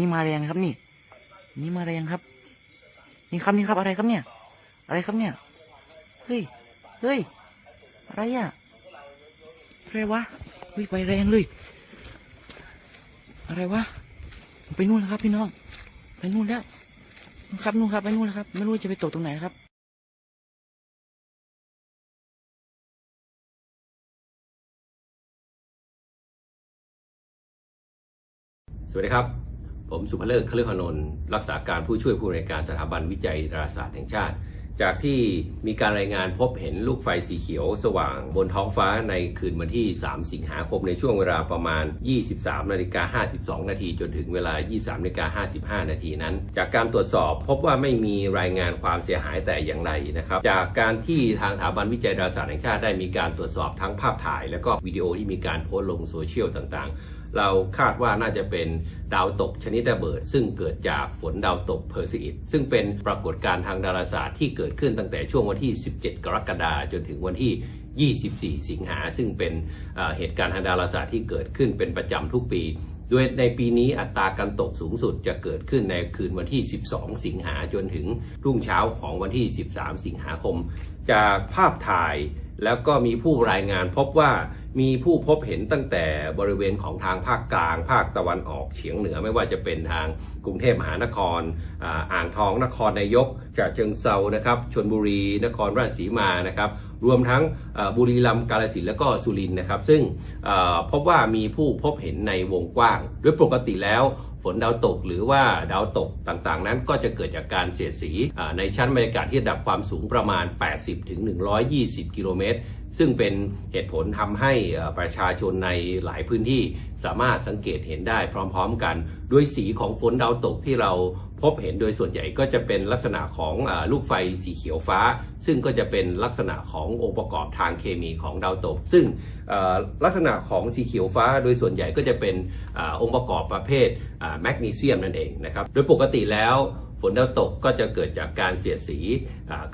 นี่มาแรงครับนี่ นี่มาแรงครับ นี่ครับนี่ครับอะไรครับเนี่ย อะไรครับเนี่ย เฮ้ย เฮ้ย อะไรอะอะไรวะเฮ้ยไปแรงเลย อะไรวะ ไปนู่นแล้วครับ พี่น้อง ไปนู่นแล้ว ครับนู่นครับไปนู่นแล้วครับ ไม่รู้จะไปตกตรงไหนครับสวัสดีครับ ผมสุภเลิศคลึกขนนท์รักษาการผู้ช่วยผู้อำนวยการสถาบันวิจัยดาราศาสตร์แห่งชาติ จากที่มีการรายงานพบเห็นลูกไฟสีเขียวสว่างบนท้องฟ้าในคืนวันที่ 3 สิงหาคมในช่วงเวลาประมาณ 23นาฬิกา52 นาทีจนถึงเวลา 23นาฬิกา55 นาทีนั้น จากการตรวจสอบพบว่าไม่มีรายงานความเสียหายแต่อย่างใดนะครับ จากการที่ทางสถาบันวิจัยดาราศาสตร์แห่งชาติได้มีการตรวจสอบทั้งภาพถ่าย และก็วิดีโอที่มีการโพสต์ลงโซเชียลต่างๆ เราคาดว่าน่าจะเป็นดาวตกชนิดระเบิด ซึ่งเกิดจากฝนดาวตกเพอร์ซิอิดซึ่งเป็นปรากฏการณ์ทางดาราศาสตร์ที่เกิดิดขึ้นตั้งแต่ช่วงวันที่ 17 กรกฎาคมจนถึงวันที่ 24 สิงหา ซึ่งเป็นเหตุการณ์ทางดาราศาสตร์ที่เกิดขึ้นเป็นประจำทุกปีโดยในปีนี้อัตราการตกสูงสุดจะเกิดขึ้นในคืนวันที่ 12 สิงหาจนถึงรุ่งเช้าของวันที่ 13 สิงหาคม จากภาพถ่าย แล้วก็มีผู้รายงานพบว่ามีผู้พบเห็นตั้งแต่บริเวณของทางภาคกลาง ภาคตะวันออกเฉียงเหนือไม่ว่าจะเป็นทางกรุงเทพมหานครอ่าอ่างทองนครนายกจากเชิงเซานะครับชนบุรีนครราชสีมานะครับรวมทั้งบุรีรัมย์กาฬสินธุ์และก็สุรินทร์นะครับ ซึ่งพบว่ามีผู้พบเห็นในวงกว้างโดยปกติแล้ว ฝนดาวตกหรือว่าดาวตกต่างๆ นั้นก็จะเกิดจากการเสียดสีในชั้นบรรยากาศที่ระดับความสูงประมาณ 80-120 กิโลเมตร ซึ่งเป็นเหตุผลทำให้ประชาชนในหลายพื้นที่สามารถสังเกตเห็นได้พร้อมๆกันด้วยสีของฝนดาวตกที่เราพบเห็นโดยส่วนใหญ่ก็จะเป็นลักษณะของอลูกไฟสีเขียวฟ้า ซึ่งก็จะเป็นลักษณะขององค์ประกอบทางเคมีของดาวตก ซึ่งลักษณะของสีเขียวฟ้าโดยส่วนใหญ่ก็จะเป็นอองค์ประกอบประเภทแมกนีเซียมนั่นเองนะครับโดยปกติแล้ว ฝนดาวตกก็จะเกิดจากการเสียดสี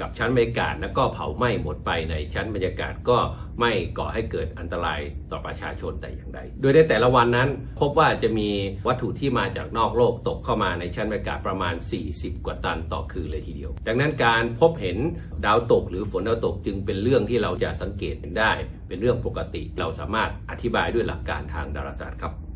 กับชั้นบรรยากาศ แล้วก็เผาไหม้หมดไปในชั้นบรรยากาศก็ไม่ก่อให้เกิดอันตรายต่อประชาชนแต่อย่างใด โดยในแต่ละวันนั้นพบว่าจะมีวัตถุที่มาจากนอกโลกตกเข้ามาในชั้นบรรยากาศประมาณ 40 กว่าตันต่อคืนเลยทีเดียว ดังนั้นการพบเห็นดาวตก หรือฝนดาวตกจึงเป็นเรื่องที่เราจะสังเกตเห็นได้ เป็นเรื่องปกติเราสามารถอธิบายด้วยหลักการทางดาราศาสตร์ครับ